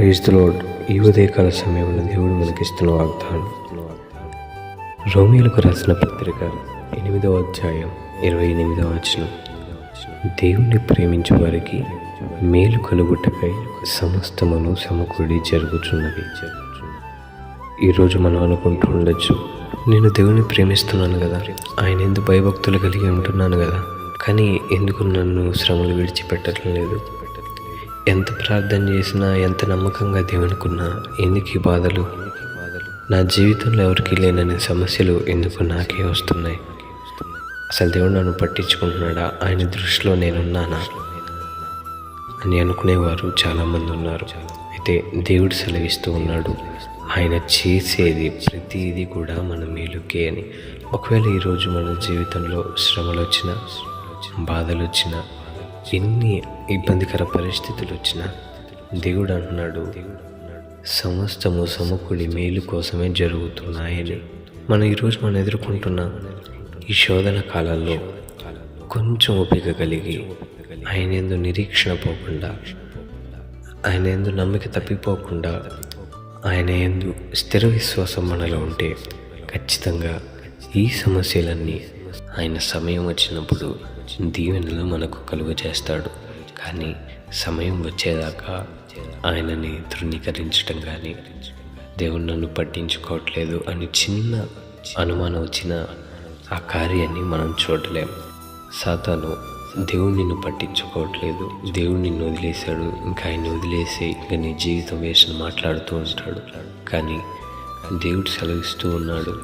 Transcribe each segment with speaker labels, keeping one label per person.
Speaker 1: Praise the ఈ ఉదయకాల సమయంలో దేవుడు మనకిస్తున్న వాగ్దానం. రోమిలకు రాసిన పత్రిక ఎనిమిదవ అధ్యాయం ఇరవై ఎనిమిదవ వచనం. దేవుణ్ణి ప్రేమించే వారికి మేలు కలుగుటకై సమస్తమును సమకూడి జరుగుతున్నది ఈరోజు మనం అనుకుంటూ ఉండొచ్చు నేను దేవుని ప్రేమిస్తున్నాను కదా. ఆయన ఎందుకు భయభక్తులు కలిగి ఉంటున్నాను కదా. కానీ ఎందుకు నన్ను శ్రమలు విడిచిపెట్టడం లేదు ఎంత ప్రార్థన చేసినా ఎంత నమ్మకంగా దేవునికున్నా ఎందుకు ఈ బాధలు? నా జీవితంలో ఎవరికి లేనని సమస్యలు ఎందుకు నాకే వస్తున్నాయి. అసలు దేవుడు నన్ను పట్టించుకుంటున్నాడా? ఆయన దృష్టిలో నేనున్నానా? అని అనుకునేవారు చాలామంది ఉన్నారు. అయితే దేవుడు సెలవిస్తూ ఉన్నాడు ఆయన చేసేది ప్రతిదీ కూడా మన మేలుకే అని. ఒకవేళ ఈరోజు మన జీవితంలో శ్రమలు వచ్చినా బాధలు వచ్చినా ఎన్ని ఇబ్బందికర పరిస్థితులు వచ్చినా దేవుడు అంటున్నాడు సమస్తము సమకూడి మేలు కోసమే జరుగుతున్నాయని. మనం ఈరోజు మనం ఎదుర్కొంటున్న ఈ శోధన కాలాల్లో కొంచెం ఓపిక కలిగి ఆయన ఎందు నిరీక్షణ పోకుండా ఆయన ఎందు నమ్మిక తప్పిపోకుండా ఆయన ఎందు స్థిర విశ్వాసం మనలో ఉంటే ఖచ్చితంగా ఈ సమస్యలన్నీ ఆయన సమయం వచ్చినప్పుడు దీవెనలు మనకు కలుగ చేస్తాడు. కానీ సమయం వచ్చేదాకా ఆయనని తృణీకరించడం కానీ దేవుడు నన్ను పట్టించుకోవట్లేదు అని చిన్న అనుమానం వచ్చిన ఆ కార్యాన్ని మనం చూడలేం. సాతాను దేవుడు నిన్ను పట్టించుకోవట్లేదు. దేవుడు నిన్ను వదిలేశాడు. ఇంకా ఆయన వదిలేసి ఇంకా నీ జీవితం వేసిన మాట్లాడుతూ ఉంటాడు. కానీ దేవుడు సెలవిస్తూ ఉన్నాడు.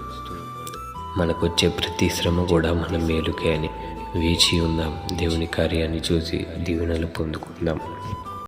Speaker 1: మనకు వచ్చే ప్రతి శ్రమ కూడా మన మేలుకే అని వేచి ఉందాం. దేవుని కార్యాన్ని చూసి దీవెనలు పొందుకుందాం.